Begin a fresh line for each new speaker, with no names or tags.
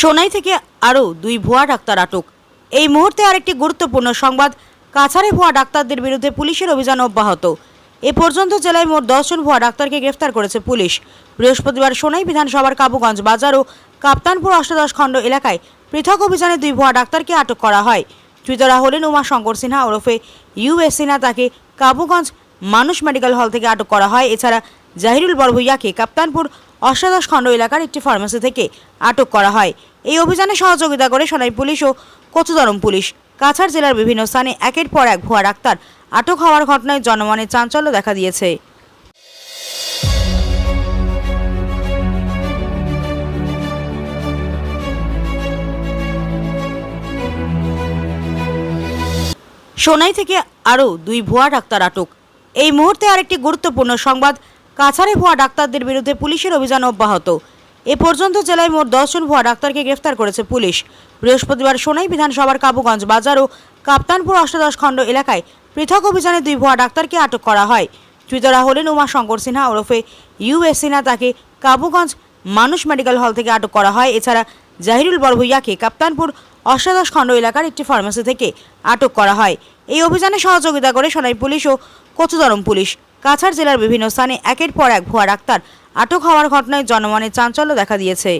সোনাই থেকে আরও দুই ভুয়া ডাক্তার আটক। এই মুহূর্তে আরেকটি গুরুত্বপূর্ণ সংবাদ কাছারে ভুয়া ডাক্তারদের বিরুদ্ধে পুলিশের অভিযান অব্যাহত। এ পর্যন্ত জেলায় মোট দশজন ভুয়া ডাক্তারকে গ্রেফতার করেছে পুলিশ। বৃহস্পতিবার সোনাই বিধানসভার কাবুগঞ্জ বাজার ও কাপ্তানপুর অষ্টাদশ খণ্ড এলাকায় পৃথক অভিযানে দুই ভুয়া ডাক্তারকে আটক করা হয়। ধৃতরা হলেন উমা শঙ্কর সিনহা ওরফে ইউএস সিনহা, তাকে কাবুগঞ্জ মানুষ মেডিকেল হল থেকে আটক করা হয়। এছাড়া জাহিরুল বরভুইয়াকে কাপ্তানপুর অষ্টাদশ খণ্ড এলাকার একটি ফার্মেসি থেকে আটক করা হয়। এই অভিযানে সহযোগিতা করে সোনাই পুলিশ ও কচুদরম পুলিশ। কাছাড় জেলার বিভিন্ন স্থানে একের পর এক ভুয়া ডাক্তার আটক হওয়ার ঘটনায় জনমনে চাঞ্চল্য দেখা দিয়েছে। সোনাই থেকে আরও দুই ভুয়া ডাক্তার আটক। এই মুহূর্তে আরেকটি গুরুত্বপূর্ণ সংবাদ কাছাড়ে ভুয়া ডাক্তারদের বিরুদ্ধে পুলিশের অভিযান অব্যাহত। এ পর্যন্ত জেলায় মোট দশজন ভুয়া ডাক্তারকে গ্রেফতার করেছে পুলিশ। বৃহস্পতিবার সোনাই বিধানসভার কাবুগঞ্জ বাজার ও কাপ্তানপুর অষ্টাদশ খণ্ড এলাকায় পৃথক অভিযানে দুই ভুয়া ডাক্তারকে আটক করা হয়। ধৃতরা হলেন উমা শঙ্কর সিনহা ওরফে ইউএস সিনহা, তাকে কাবুগঞ্জ মানুষ মেডিকেল হল থেকে আটক করা হয়। এছাড়া জাহিরুল বরভুইয়াকে কাপ্তানপুর অষ্টাদশ খণ্ড এলাকার একটি ফার্মেসি থেকে আটক করা হয়। এই অভিযানে সহযোগিতা করে সোনাই পুলিশ ও কচুদরম পুলিশ। কাছাড় জেলার বিভিন্ন স্থানে একের পর এক ভুয়া ডাক্তার আটক হওয়ার ঘটনায় জনমনে চাঞ্চল্য দেখা দিয়েছে।